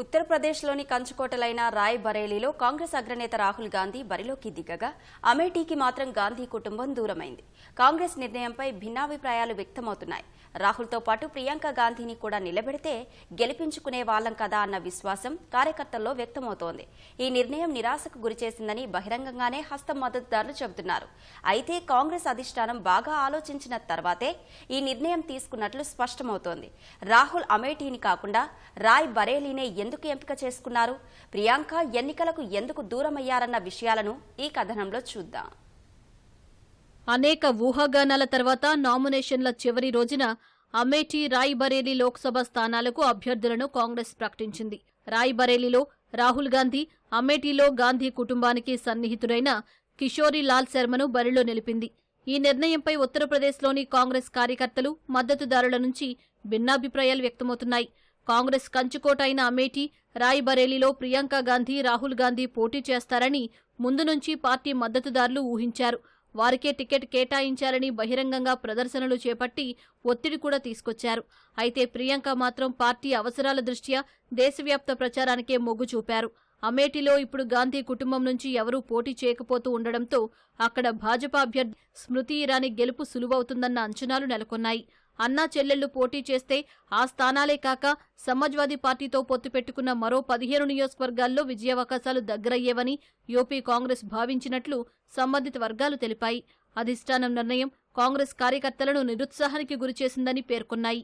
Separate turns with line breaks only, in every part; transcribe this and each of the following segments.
ఉత్తరప్రదేశ్లోని కంచుకోటలైన రాయ్ బరేలీలో కాంగ్రెస్ అగ్రనేత రాహుల్ గాంధీ బరిలోకి దిగగా అమేఠీకి మాత్రం గాంధీ కుటుంబం దూరమైంది. కాంగ్రెస్ నిర్ణయంపై భిన్నాభిప్రాయాలు వ్యక్తమవుతున్నాయి. రాహుల్తో పాటు ప్రియాంక గాంధీని కూడా నిలబెడితే గెలిపించుకునే వాళ్ళం కదా అన్న విశ్వాసం కార్యకర్తల్లో వ్యక్తమవుతోంది. ఈ నిర్ణయం నిరాశకు గురిచేసిందని బహిరంగంగానే హస్తం మద్దతుదారులు చెబుతున్నారు. అయితే కాంగ్రెస్ అధిష్టానం బాగా ఆలోచించిన తర్వాతే ఈ నిర్ణయం తీసుకున్నట్లు స్పష్టమవుతోంది. రాహుల్ అమేఠీని కాకుండా రాయ్ బరేలీనే ఎందుకు ఎంపిక చేసుకున్నారు? ప్రియాంక ఎన్నికలకు ఎందుకు దూరమయ్యారన్న విషయాలను ఈ కథనంలో చూద్దాం.
అనేక ఊహాగానాల తర్వాత నామినేషన్ల చివరి రోజున అమేఠీ రాయ్బరేలీ లోక్సభ స్థానాలకు అభ్యర్థులను కాంగ్రెస్ ప్రకటించింది. రాయ్బరేలీలో రాహుల్ గాంధీ అమేఠీలో గాంధీ కుటుంబానికి సన్నిహితుడైన కిషోరీ లాల్ శర్మను బరిలో నిలిపింది. ఈ నిర్ణయంపై ఉత్తరప్రదేశ్లోని కాంగ్రెస్ కార్యకర్తలు మద్దతుదారుల నుంచి భిన్నాభిప్రాయాలు వ్యక్తమవుతున్నాయి. కాంగ్రెస్ కంచుకోట అయిన అమేఠీ రాయ్బరేలీలో ప్రియాంక గాంధీ రాహుల్ గాంధీ పోటీ చేస్తారని ముందు నుంచి పార్టీ మద్దతుదారులు ఊహించారు. వారికే టికెట్ కేటాయించాలని బహిరంగంగా ప్రదర్శనలు చేపట్టి ఒత్తిడి కూడా తీసుకొచ్చారు. అయితే ప్రియాంక మాత్రం పార్టీ అవసరాల దృష్ట్యా దేశవ్యాప్త ప్రచారానికే మొగ్గు చూపారు. అమేఠీలో ఇప్పుడు గాంధీ కుటుంబం నుంచి ఎవరూ పోటీ చేయకపోతూ ఉండడంతో అక్కడ భాజపా అభ్యర్థి స్మృతి ఇరానీ గెలుపు సులువవుతుందన్న అంచనాలు నెలకొన్నాయి. అన్నా చెల్లెళ్ళు పోటీ చేస్తే ఆ స్థానాలే కాక సమాజ్వాదీ పార్టీతో పొత్తు పెట్టుకున్న మరో పదిహేను నియోజకవర్గాల్లో విజయావకాశాలు దగ్గరయ్యేవని యూపీ కాంగ్రెస్ భావించినట్లు సంబంధిత వర్గాలు తెలిపాయి. అధిష్టానం నిర్ణయం కాంగ్రెస్ కార్యకర్తలను నిరుత్సాహానికి గురిచేసిందని పేర్కొన్నాయి.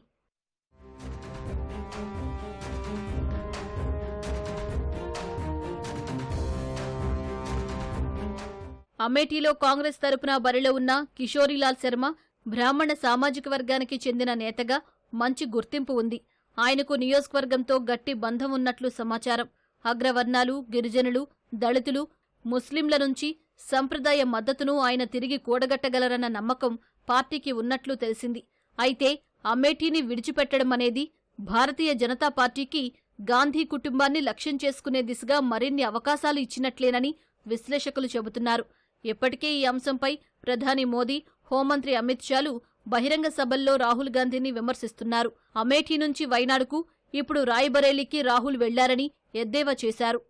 అమేఠీలో కాంగ్రెస్ తరపున బరిలో ఉన్న కిషోరీలాల్ శర్మ బ్రాహ్మణ సామాజిక వర్గానికి చెందిన నేతగా మంచి గుర్తింపు ఉంది. ఆయనకు నియోజకవర్గంతో గట్టి బంధం ఉన్నట్లు సమాచారం. అగ్రవర్ణాలు గిరిజనులు దళితులు ముస్లింల నుంచి సంప్రదాయ మద్దతును ఆయన తిరిగి కూడగట్టగలరన్న నమ్మకం పార్టీకి ఉన్నట్లు తెలిసింది. అయితే అమేఠీని విడిచిపెట్టడం అనేది భారతీయ జనతా పార్టీకి గాంధీ కుటుంబాన్ని లక్ష్యం చేసుకునే దిశగా మరిన్ని అవకాశాలు ఇచ్చినట్లేనని విశ్లేషకులు చెబుతున్నారు. ఇప్పటికే ఈ అంశంపై ప్రధాని మోదీ హోంమంత్రి అమిత్ షాలు బహిరంగ సభల్లో రాహుల్ గాంధీని విమర్శిస్తున్నారు. అమేఠీ నుంచి వైనాడుకు ఇప్పుడు రాయ్బరేలీకి రాహుల్ వెళ్ళారని ఎద్దేవా చేశారు.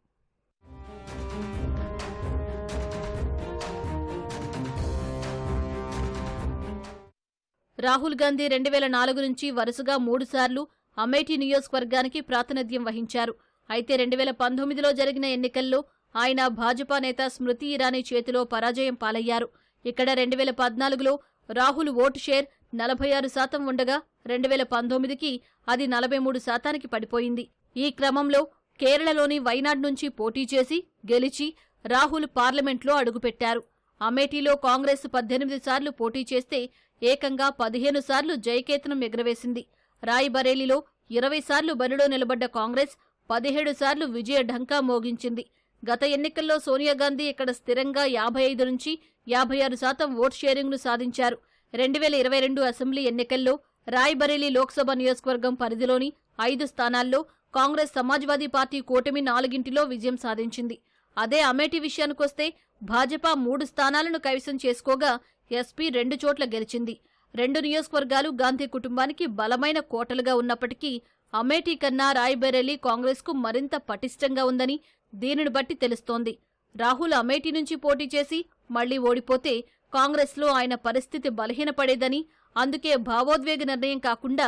రాహుల్ గాంధీ రెండు వేల నాలుగు నుంచి వరుసగా మూడుసార్లు అమేఠీ నియోజకవర్గానికి ప్రాతినిధ్యం వహించారు. అయితే రెండు వేల పంతొమ్మిదిలో జరిగిన ఎన్నికల్లో ఆయన భాజపా నేత స్మృతి ఇరానీ చేతిలో పరాజయం పాలయ్యారు. ఇక్కడ రెండు వేల పద్నాలుగులో రాహుల్ ఓటు షేర్ నలభై ఆరు శాతం ఉండగా రెండు వేల పంతొమ్మిదికి అది నలభై మూడు శాతానికి పడిపోయింది. ఈ క్రమంలో కేరళలోని వైనాడ్ నుంచి పోటీ చేసి గెలిచి రాహుల్ పార్లమెంట్లో అడుగుపెట్టారు. అమేఠీలో కాంగ్రెస్ పద్దెనిమిది సార్లు పోటీ చేస్తే ఏకంగా పదిహేను సార్లు జయకేతనం ఎగురవేసింది. రాయ్బరేలీలో ఇరవై సార్లు బరిలో నిలబడ్డ కాంగ్రెస్ పదిహేడు సార్లు విజయ ఢంకా మోగించింది. గత ఎన్నికల్లో సోనియా గాంధీ ఇక్కడ స్థిరంగా యాభై ఐదు నుంచి యాభై ఆరు శాతం ఓట్ షేరింగ్ను సాధించారు. రెండు వేల ఇరవై రెండు అసెంబ్లీ ఎన్నికల్లో రాయ్బరేలీ లోక్సభ నియోజకవర్గం పరిధిలోని ఐదు స్థానాల్లో కాంగ్రెస్ సమాజ్వాదీ పార్టీ కూటమి నాలుగింటిలో విజయం సాధించింది. అదే అమేఠీ విషయానికొస్తే భాజపా మూడు స్థానాలను కైవసం చేసుకోగా ఎస్పీ రెండు చోట్ల గెలిచింది. రెండు నియోజకవర్గాలు గాంధీ కుటుంబానికి బలమైన కోటలుగా ఉన్నప్పటికీ అమేఠీ కన్నా రాయ్బరేలీ కాంగ్రెస్కు మరింత పటిష్టంగా ఉందని దీనిని బట్టి తెలుస్తోంది. రాహుల్ అమేఠీ నుంచి పోటీ చేసి మళ్ళీ ఓడిపోతే కాంగ్రెస్లో ఆయన పరిస్థితి బలహీనపడేదని అందుకే భావోద్వేగ నిర్ణయం కాకుండా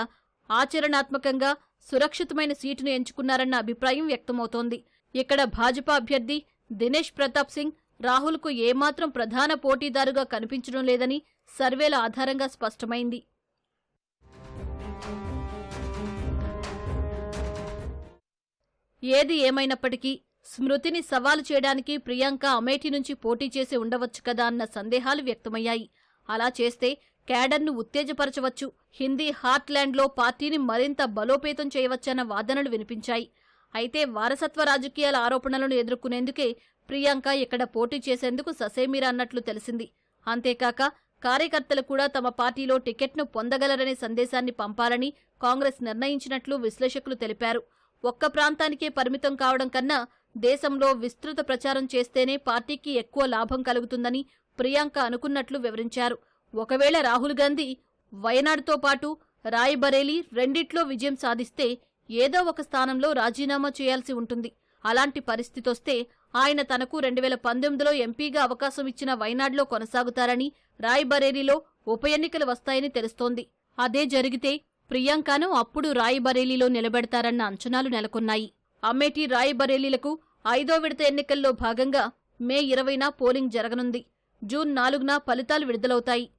ఆచరణాత్మకంగా సురక్షితమైన సీటును ఎంచుకున్నారన్న అభిప్రాయం వ్యక్తమవుతోంది. ఇక్కడ భాజపా అభ్యర్థి దినేష్ ప్రతాప్ సింగ్ రాహుల్కు ఏమాత్రం ప్రధాన పోటీదారుగా కనిపించడం లేదని సర్వేల ఆధారంగా స్పష్టమైంది. ఏది ఏమైనప్పటికీ స్మృతిని సవాలు చేయడానికి ప్రియాంక అమేఠీ నుంచి పోటీ చేసి ఉండవచ్చు కదా అన్న సందేహాలు వ్యక్తమయ్యాయి. అలా చేస్తే క్యాడర్ను ఉత్తేజపరచవచ్చు. హిందీ హార్ట్లాండ్లో పార్టీని మరింత బలోపేతం చేయవచ్చన్న వాదనలు వినిపించాయి. అయితే వారసత్వ రాజకీయాల ఆరోపణలను ఎదుర్కొనేందుకే ప్రియాంక ఇక్కడ పోటీ చేసేందుకు ససేమిరా అన్నట్లు తెలిసింది. అంతేకాక కార్యకర్తలు కూడా తమ పార్టీలో టికెట్ను పొందగలరనే సందేశాన్ని పంపాలని కాంగ్రెస్ నిర్ణయించినట్లు విశ్లేషకులు తెలిపారు. ఒక్క ప్రాంతానికే పరిమితం కావడం కన్నా దేశంలో విస్తృత ప్రచారం చేస్తేనే పార్టీకి ఎక్కువ లాభం కలుగుతుందని ప్రియాంక అనుకున్నట్లు వివరించారు. ఒకవేళ రాహుల్ గాంధీ వయనాడుతో పాటు రాయ్బరేలీ రెండిట్లో విజయం సాధిస్తే ఏదో ఒక స్థానంలో రాజీనామా చేయాల్సి ఉంటుంది. అలాంటి పరిస్థితొస్తే ఆయన తనకు రెండు వేల పంతొమ్మిదిలో ఎంపీగా అవకాశం ఇచ్చిన వైనాడ్లో కొనసాగుతారని రాయ్బరేలీలో ఉప ఎన్నికలు వస్తాయని తెలుస్తోంది. అదే జరిగితే ప్రియాంకను అప్పుడు రాయ్బరేలీలో నిలబెడతారన్న అంచనాలు నెలకొన్నాయి. అమ్మేటి రాయ్బరేలీలకు ఐదో విడత ఎన్నికల్లో భాగంగా మే ఇరవైన పోలింగ్ జరగనుంది. జూన్ నాలుగున ఫలితాలు విడుదలవుతాయి.